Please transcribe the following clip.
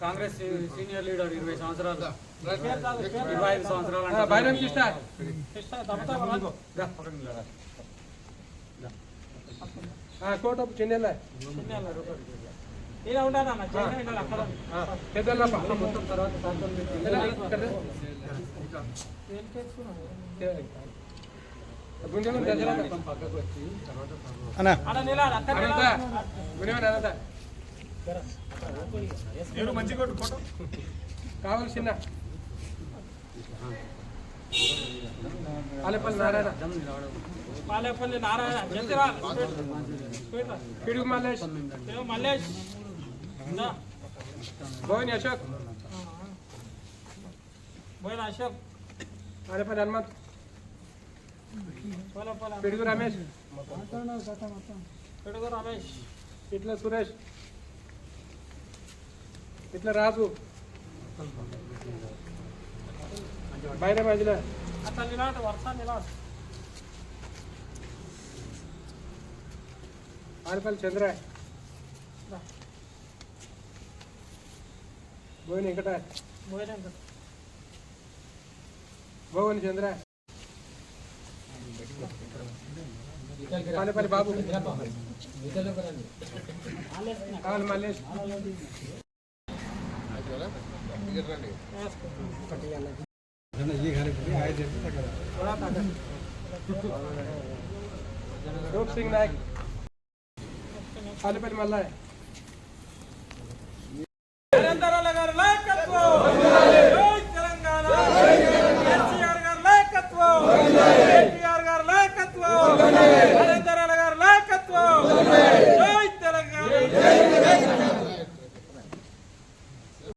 Congress senior leader ఇరవై సంవత్సరాలు. ఇరవై ఐదు సంవత్సరాలు కోట చిన్న పెద్దలప్ప మొత్తం తర్వాత కావాల్సిన పాలేపల్లి నారాయణ పాలేపల్లి నారాయణ జంతిరా పిడుగు మల్లేష్ మల్లేష్ భోని అశోక్ భోని అశోక్ పాలేపల్లి హనుమంత్ పిడుగు రమేష్ పిడుగు రమేష్ ఇట్లా సురేష్ ఇట్లా రాజు బైరం మధ్యలో అట్లా నిలాడు వరుస నిలాడు ఆలేపల్లి చంద్ర భోని వెంకట పోయిన ఇంకా. భువని చంద్ర పాలేపల్లి బాబు కావాలి మల్లేష్ రూప్ సింగ్ నాయక్ పాలేపల్లి మల్లయ్య నరేంద్రరావు గారి నాయకత్వం Organê!